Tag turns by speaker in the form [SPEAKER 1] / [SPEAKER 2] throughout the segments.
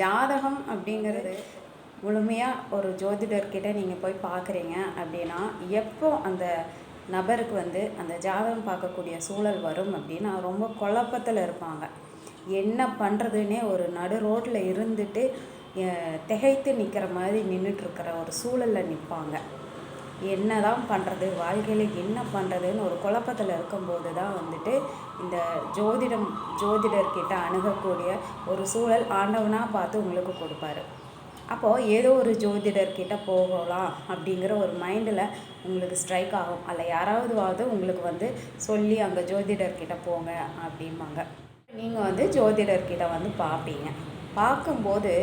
[SPEAKER 1] ஜாதகம் அப்படிங்கிறது முழுமையாக ஒரு ஜோதிடர்கிட்ட நீங்கள் போய் பார்க்குறீங்க அப்படின்னா எப்போ அந்த நபருக்கு வந்து அந்த ஜாதகம் பார்க்கக்கூடிய சூழல் வரும் அப்படின்னா ரொம்ப குழப்பத்தில் இருப்பாங்க. என்ன பண்ணுறதுன்னே ஒரு நடு ரோட்டில் இருந்துட்டு திகைத்து நிற்கிற மாதிரி நின்றுட்டுருக்கிற ஒரு சூழலில் நிற்பாங்க என்னதான் பண்ணுறது வாழ்க்கையில் என்ன பண்ணுறதுன்னு ஒரு குழப்பத்தில் இருக்கும்போது தான் வந்துட்டு இந்த ஜோதிடம் ஜோதிடர்கிட்ட அணுகக்கூடிய ஒரு சூழல் ஆண்டவனாக பார்த்து உங்களுக்கு கொடுப்பாரு. அப்போது ஏதோ ஒரு ஜோதிடர்கிட்ட போகலாம் அப்படிங்கிற ஒரு மைண்டில் உங்களுக்கு ஸ்ட்ரைக் ஆகும். அல்ல யாராவதுவாவது உங்களுக்கு வந்து சொல்லி அங்கே ஜோதிடர்கிட்ட போங்க அப்படிம்பாங்க. நீங்கள் வந்து ஜோதிடர்கிட்ட வந்து பார்ப்பீங்க. பார்க்கும்போது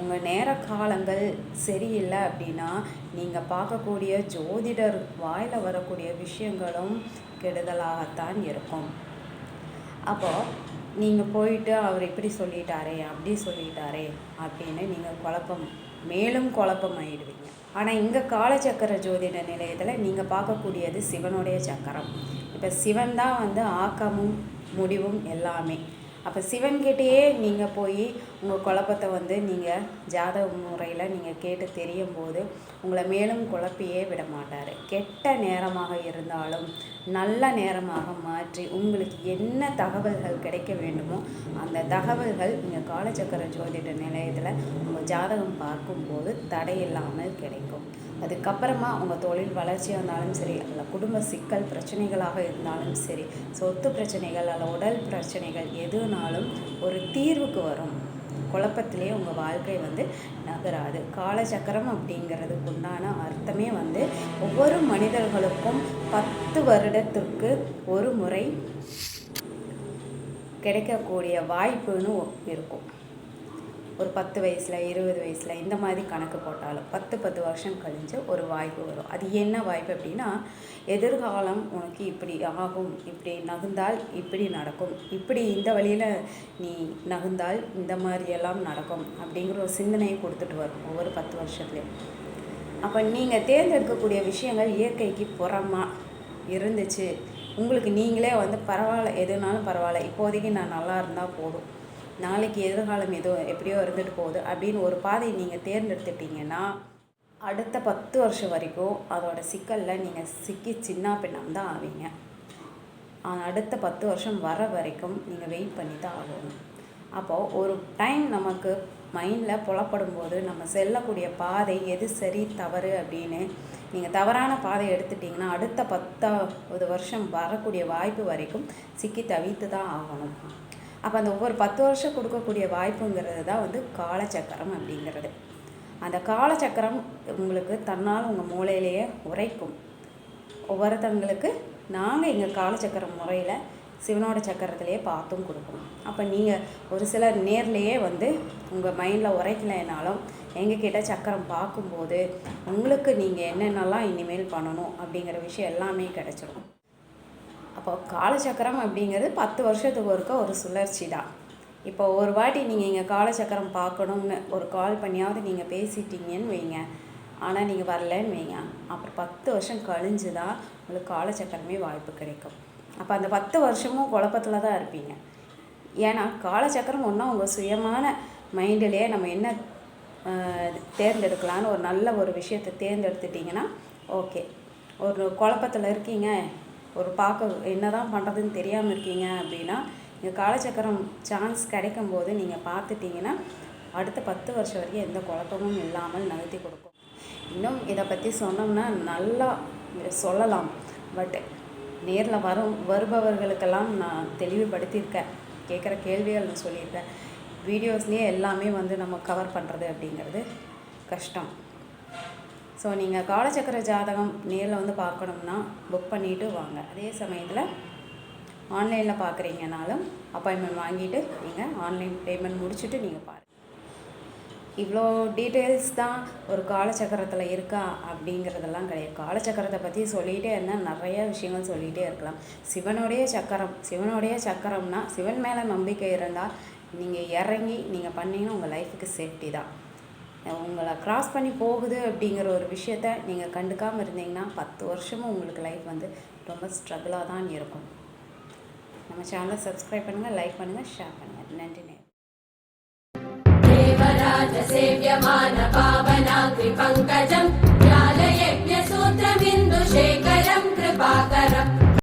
[SPEAKER 1] உங்கள் நேர காலங்கள் சரியில்லை அப்படின்னா நீங்கள் பார்க்கக்கூடிய ஜோதிடர் வாயில் வரக்கூடிய விஷயங்களும் கெடுதலாகத்தான் இருக்கும். அப்போது நீங்கள் போயிட்டு அவர் இப்படி சொல்லிட்டாரே அப்படி சொல்லிட்டாரே அப்படின்னு நீங்கள் குழப்பம் மேலும் குழப்பம் ஆயிடுவீங்க. ஆனால் இங்கே காலச்சக்கர ஜோதிட நிலையத்தில் நீங்கள் பார்க்கக்கூடியது சிவனுடைய சக்கரம். இப்போ சிவன் தான் வந்து ஆக்கமும் முடிவும் எல்லாமே. அப்போ சிவன்கிட்டயே நீங்கள் போய் உங்கள் குழப்பத்தை வந்து நீங்கள் ஜாதக முறையில் நீங்கள் கேட்டு தெரியும் போது உங்களை மேலும் குழப்பியே விட மாட்டார். கெட்ட நேரமாக இருந்தாலும் நல்ல நேரமாக மாற்றி உங்களுக்கு என்ன தகவல்கள் கிடைக்க வேண்டுமோ அந்த தகவல்கள் நீங்கள் காலச்சக்கர ஜோதிட நிலையத்தில் உங்கள் ஜாதகம் பார்க்கும்போது தடையில்லாமல் கிடைக்கும். அதுக்கப்புறமா உங்கள் தொழில் வளர்ச்சியாக இருந்தாலும் சரி அல்ல குடும்ப சிக்கல் பிரச்சனைகளாக இருந்தாலும் சரி சொத்து பிரச்சனைகள் அல்ல உடல் பிரச்சனைகள் எதுனாலும் ஒரு தீர்வுக்கு வரும். குழப்பத்திலே உங்கள் வாழ்க்கை வந்து நகராது. காலச்சக்கரம் அப்படிங்கிறதுக்கு உண்டான அர்த்தமே வந்து ஒவ்வொரு மனிதர்களுக்கும் பத்து வருடத்திற்கு ஒரு முறை கிடைக்கக்கூடிய வாய்ப்புன்னு இருக்கும். ஒரு பத்து வயசில் இருபது வயசில் இந்த மாதிரி கணக்கு போட்டாலும் பத்து பத்து வருஷம் கழிஞ்சு ஒரு வாய்ப்பு வரும். அது என்ன வாய்ப்பு அப்படின்னா எதிர்காலம் உனக்கு இப்படி ஆகும் இப்படி நகுந்தால் இப்படி நடக்கும் இப்படி இந்த வழியில் நீ நகுந்தால் இந்த மாதிரியெல்லாம் நடக்கும் அப்படிங்கிற ஒரு சிந்தனையை கொடுத்துட்டு வரும் ஒவ்வொரு பத்து வருஷத்துலேயும். அப்போ நீங்கள் தேர்ந்தெடுக்கக்கூடிய விஷயங்கள் இயற்கைக்கு புறமா இருந்துச்சு. உங்களுக்கு நீங்களே வந்து பரவாயில்ல எதுனாலும் பரவாயில்ல. இப்போதைக்கு நான் நல்லா இருந்தால் போதும். நாளைக்கு எதிர்காலம் ஏதோ எப்படியோ இருந்துட்டு போகுது அப்படின்னு ஒரு பாதையை நீங்கள் தேர்ந்தெடுத்துட்டீங்கன்னா அடுத்த பத்து வருஷம் வரைக்கும் அதோடய சிக்கலில் நீங்கள் சிக்கி சின்ன பின்னம் தான் ஆவீங்க. அடுத்த பத்து வருஷம் வர வரைக்கும் நீங்கள் வெயிட் பண்ணி தான் ஆகணும். அப்போது ஒரு டைம் நமக்கு மைண்டில் புலப்படும் போது நம்ம செல்லக்கூடிய பாதை எது சரி தவறு அப்படின்னு நீங்கள் தவறான பாதை எடுத்துட்டிங்கன்னா அடுத்த பத்தாவது வருஷம் வரக்கூடிய வாய்ப்பு வரைக்கும் சிக்கி தவித்து தான் ஆகணும். அப்போ அந்த ஒவ்வொரு பத்து வருஷம் கொடுக்கக்கூடிய வாய்ப்புங்கிறது தான் வந்து காலச்சக்கரம் அப்படிங்கிறது. அந்த காலச்சக்கரம் உங்களுக்கு தன்னால் உங்கள் மூளையிலேயே உரைக்கும். ஒவ்வொருத்தங்களுக்கு நாங்கள் எங்கள் காலச்சக்கரம் முறையில் சிவனோட சக்கரத்திலேயே பார்த்தும் கொடுப்போம் அப்போ நீங்கள் ஒரு சிலர் நேர்லேயே வந்து உங்கள் மைண்டில் உரைக்கலைனாலும் எங்ககிட்ட சக்கரம் பார்க்கும்போது உங்களுக்கு நீங்கள் என்னென்னலாம் இனிமேல் பண்ணணும் அப்படிங்கிற விஷயம் எல்லாமே கிடச்சிரும். அப்போ காலச்சக்கரம் அப்படிங்கிறது பத்து வருஷத்துக்கு ஒருக்க ஒரு சுழற்சி தான். இப்போ ஒரு வாட்டி நீங்கள் இங்கே காலச்சக்கரம் பார்க்கணும்னு ஒரு கால் பண்ணியாவது நீங்கள் பேசிட்டீங்கன்னு வைங்க. ஆனால் நீங்கள் வரலன்னு வைங்க. அப்புறம் பத்து வருஷம் கழிஞ்சு தான் உங்களுக்கு காலச்சக்கரமே வாய்ப்பு கிடைக்கும். அப்போ அந்த பத்து வருஷமும் குழப்பத்தில் தான் இருப்பீங்க. ஏன்னா காலச்சக்கரம் ஒன்றா உங்கள் சுயமான மைண்டிலே நம்ம என்ன தேர்ந்தெடுக்கலான்னு ஒரு நல்ல ஒரு விஷயத்தை தேர்ந்தெடுத்துட்டிங்கன்னா ஓகே ஒரு குழப்பத்தில் இருக்கீங்க. ஒரு பார்க்க என்ன தான் பண்ணுறதுன்னு தெரியாமல் இருக்கீங்க அப்படின்னா இந்த காலச்சக்கரம் சான்ஸ் கிடைக்கும் போது நீங்கள் பார்த்துட்டிங்கன்னா அடுத்த பத்து வருஷம் வரைக்கும் எந்த குழப்பமும் இல்லாமல் நகர்த்தி கொடுக்கும். இன்னும் இதை பற்றி சொன்னோம்னா நல்லா சொல்லலாம். பட் நேரில் வரும் வருபவர்களுக்கெல்லாம் நான் தெளிவுபடுத்தியிருக்கேன். கேட்குற கேள்விகள் நான் சொல்லியிருக்கேன். வீடியோஸ்லேயே எல்லாமே வந்து நம்ம கவர் பண்ணுறது அப்படிங்கிறது கஷ்டம். ஸோ நீங்கள் காலச்சக்கர ஜாதகம் நேரில் வந்து பார்க்கணும்னா புக் பண்ணிவிட்டு வாங்க. அதே சமயத்தில் ஆன்லைனில் பார்க்குறீங்கனாலும் அப்பாயின்மெண்ட் வாங்கிட்டு நீங்கள் ஆன்லைன் பேமெண்ட் முடிச்சுட்டு நீங்கள் பாருங்கள் இவ்வளோ டீட்டெயில்ஸ் தான் ஒரு காலச்சக்கரத்தில் இருக்கா அப்படிங்கிறதெல்லாம் கிடையாது. காலச்சக்கரத்தை பற்றி சொல்லிகிட்டே இருந்தால் நிறைய விஷயங்கள் சொல்லிகிட்டே இருக்கலாம். சிவனுடைய சக்கரம் சிவனுடைய சக்கரம்னா சிவன் மேலே நம்பிக்கை இருந்தால் நீங்கள் இறங்கி நீங்கள் பண்ணீங்கன்னா உங்கள் லைஃபுக்கு சேஃப்டி தான். உங்களை கிராஸ் பண்ணி போகுது அப்படிங்கிற ஒரு விஷயத்த நீங்கள் கண்டுக்காமல் இருந்தீங்கன்னா பத்து வருஷமும் உங்களுக்கு லைஃப் வந்து ரொம்ப ஸ்ட்ரகிளாக தான் இருக்கும் நம்ம சேனலை சப்ஸ்கிரைப் பண்ணுங்கள் லைக் பண்ணுங்கள் ஷேர் பண்ணுங்கள் நன்றி நேரம்
[SPEAKER 2] தேவன सेव्यमान पावनाग्रिपङ्कजम्